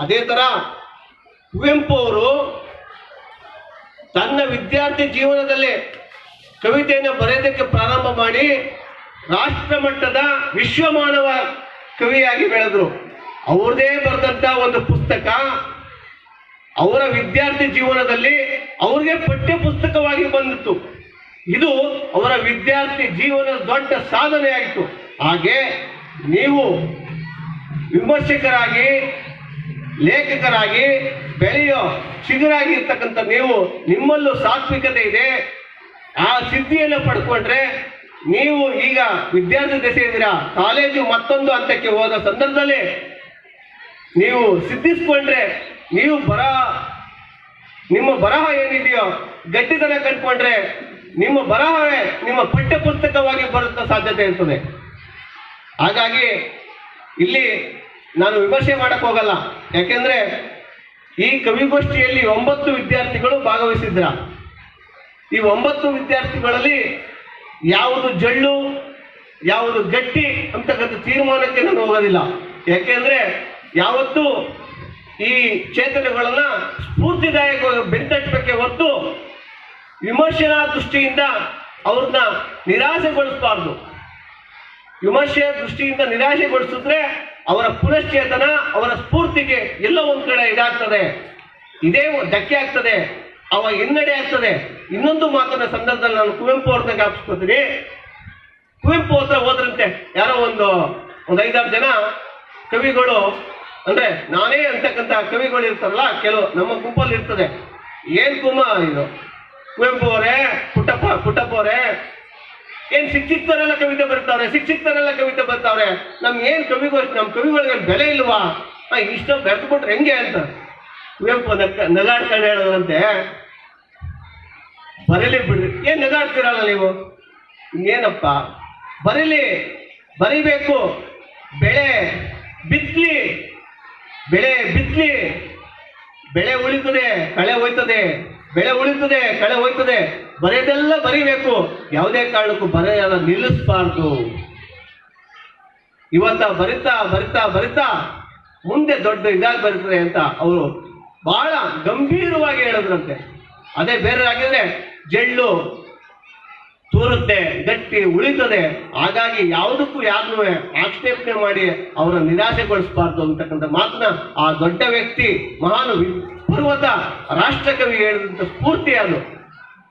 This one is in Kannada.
ಅದೇ ತರ ಕುವೆಂಪು ಅವರು ತನ್ನ ವಿದ್ಯಾರ್ಥಿ ಜೀವನದಲ್ಲಿ ಕವಿತೆಯನ್ನು ಬರೆಯೋದಕ್ಕೆ ಪ್ರಾರಂಭ ಮಾಡಿ ರಾಷ್ಟ್ರ ಮಟ್ಟದ ವಿಶ್ವಮಾನವ ಕವಿಯಾಗಿ ಬೆಳೆದ್ರು. ಅವ್ರದೇ ಬರೆದಂತ ಒಂದು ಪುಸ್ತಕ ಅವರ ವಿದ್ಯಾರ್ಥಿ ಜೀವನದಲ್ಲಿ ಅವ್ರಿಗೆ ಪಠ್ಯ ಪುಸ್ತಕವಾಗಿ ಬಂದಿತ್ತು. ಇದು ಅವರ ವಿದ್ಯಾರ್ಥಿ ಜೀವನದ ದೊಡ್ಡ ಸಾಧನೆಯಾಯಿತು ಹಾಗೆ ನೀವು ವಿಮರ್ಶಕರಾಗಿ ಲೇಖಕರಾಗಿ ಬೆಳೆಯೋ ಚಿಗುರಾಗಿ ಇರ್ತಕ್ಕಂಥ ನೀವು, ನಿಮ್ಮಲ್ಲೂ ಸಾತ್ವಿಕತೆ ಇದೆ. ಆ ಸಿದ್ಧಿಯನ್ನು ಪಡ್ಕೊಂಡ್ರೆ ನೀವು ಈಗ ವಿದ್ಯಾರ್ಥಿ ದಶೆ ಇದ್ದೀರಾ? ಕಾಲೇಜು ಮತ್ತೊಂದು ಹಂತಕ್ಕೆ ಹೋದ ಸಂದರ್ಭದಲ್ಲಿ ನೀವು ಸಿದ್ಧಿಸ್ಕೊಂಡ್ರೆ ನೀವು ಬರಹ ನಿಮ್ಮ ಬರಹ ಏನಿದೆಯೋ, ಗಟ್ಟಿತನ ಕಂಡುಕೊಂಡ್ರೆ ನಿಮ್ಮ ಬರಹವೇ ನಿಮ್ಮ ಪಠ್ಯ ಪುಸ್ತಕವಾಗಿ ಬರುತ್ತ ಸಾಧ್ಯತೆ ಇರ್ತದೆ. ಹಾಗಾಗಿ ಇಲ್ಲಿ ನಾನು ವಿಮರ್ಶೆ ಮಾಡಕ್ ಹೋಗಲ್ಲ. ಯಾಕೆಂದ್ರೆ ಈ ಕವಿಗೋಷ್ಠಿಯಲ್ಲಿ ಒಂಬತ್ತು ವಿದ್ಯಾರ್ಥಿಗಳು ಭಾಗವಹಿಸಿದ್ರ. ಈ ಒಂಬತ್ತು ವಿದ್ಯಾರ್ಥಿಗಳಲ್ಲಿ ಯಾವುದು ಜಳ್ಳು, ಯಾವುದು ಗಟ್ಟಿ ಅಂತಕ್ಕಂಥ ತೀರ್ಮಾನಕ್ಕೆ ನಾನು ಹೋಗೋದಿಲ್ಲ. ಯಾಕೆಂದ್ರೆ ಯಾವತ್ತೂ ಈ ಚೇತನಗಳನ್ನ ಸ್ಫೂರ್ತಿದಾಯಕ ಬೆಂತಟ್ಟಕ್ಕೆ ಹೊತ್ತು ವಿಮರ್ಶನಾ ದೃಷ್ಟಿಯಿಂದ ಅವ್ರನ್ನ ನಿರಾಸೆಗೊಳಿಸಬಾರ್ದು. ವಿಮರ್ಶೆಯ ದೃಷ್ಟಿಯಿಂದ ನಿರಾಶೆಗೊಳಿಸಿದ್ರೆ ಅವರ ಪುನಶ್ಚೇತನ, ಅವರ ಸ್ಫೂರ್ತಿಗೆ ಎಲ್ಲ ಒಂದು ಕಡೆ ಇದಾಗ್ತದೆ. ಇದೇ ಧಕ್ಕೆ ಆಗ್ತದೆ. ಅವ ಹಿನ್ನಡೆ ಆಗ್ತದೆ. ಇನ್ನೊಂದು ಮಾತನ್ನ ಸಂದರ್ಭದಲ್ಲಿ ನಾನು ಕುವೆಂಪು ಅವ್ರನ್ನ ಜ್ಞಾಪಿಸ್ಕೊತೀನಿ. ಕುವೆಂಪು ಹತ್ರ ಹೋದ್ರಂತೆ, ಯಾರೋ ಒಂದು ಒಂದು ಐದಾರು ಜನ ಕವಿಗಳು, ಅಂದ್ರೆ ನಾನೇ ಅಂತಕ್ಕಂಥ ಕವಿಗಳು ಇರ್ತಾರಲ್ಲ, ಕೆಲವು ನಮ್ಮ ಗುಂಪಲ್ಲಿ ಇರ್ತದೆ. ಏನ್ ಕುಮ ಇದು? ಕುವೆಂಪು ಅವರೇ, ಪುಟ್ಟಪ್ಪ ಪುಟ್ಟಪ್ಪ ಅವರೇ ಏನ್ ಶಿಕ್ಷಿತರೆಲ್ಲ ಕವಿತೆ ಬರ್ತಾವ್ರೆ ಶಿಕ್ಷಿತರೆಲ್ಲ ಕವಿತೆ ಬರ್ತಾವ್ರೆ ನಮ್ಗೆ ಏನ್ ಕವಿಗೋಷ್ಠಿ ನಮ್ಮ ಕವಿಗಳಿಗೆ ಬೆಲೆ ಇಲ್ವಾ? ಇಷ್ಟ ಬೆರೆತು ಹೆಂಗೆ ಅಂತ. ಕುವೆಂಪು ನಗಾಡ್ಕೊಂಡು ಹೇಳೋದಂತೆ. ಬರೀಲಿ ಬಿಡ್ರಿ. ಏನ್ ನಗಾಡ್ತೀರಲ್ಲ ನೀವು? ಏನಪ್ಪ? ಬರೀಲಿ, ಬರಿಬೇಕು. ಬೆಳೆ ಬಿತ್ಲಿ. ಬೆಳೆ ಬಿತ್ಲಿ. ಬೆಳೆ ಉಳಿತದೆ, ಕಳೆ ಹೋಯ್ತದೆ. ಬೆಳೆ ಉಳಿತದೆ, ಕಳೆ ಹೋಯ್ತದೆ. ಬರೆಯದೆಲ್ಲ ಬರಿಬೇಕು. ಯಾವುದೇ ಕಾರಣಕ್ಕೂ ಬರೆಯಲ್ಲ ನಿಲ್ಲಿಸಬಾರ್ದು. ಇವತ್ತ ಬರಿತಾ ಬರಿತಾ ಬರಿತಾ ಮುಂದೆ ದೊಡ್ಡ ಇದಾಗಿ ಬರ್ತದೆ ಅಂತ ಅವರು ಬಹಳ ಗಂಭೀರವಾಗಿ ಹೇಳಿದ್ರಂತೆ. ಅದೇ ಬೇರೆ ಆಗಿದ್ರೆ ಜಳ್ಳು ತೂರುತ್ತೆ, ಗಟ್ಟಿ ಉಳಿತದೆ. ಹಾಗಾಗಿ ಯಾವುದಕ್ಕೂ ಯಾರನ್ನೂ ಆಕ್ಷೇಪಣೆ ಮಾಡಿ ಅವರ ನಿರಾಶೆಗೊಳಿಸಬಾರ್ದು ಅಂತಕ್ಕಂಥ ಮಾತನ್ನ ಆ ದೊಡ್ಡ ವ್ಯಕ್ತಿ ಮಹಾನ್ ವಿ- ರಾಷ್ಟ್ರಕವಿ ಹೇಳಿದಂಥ ಸ್ಫೂರ್ತಿ ಅದು.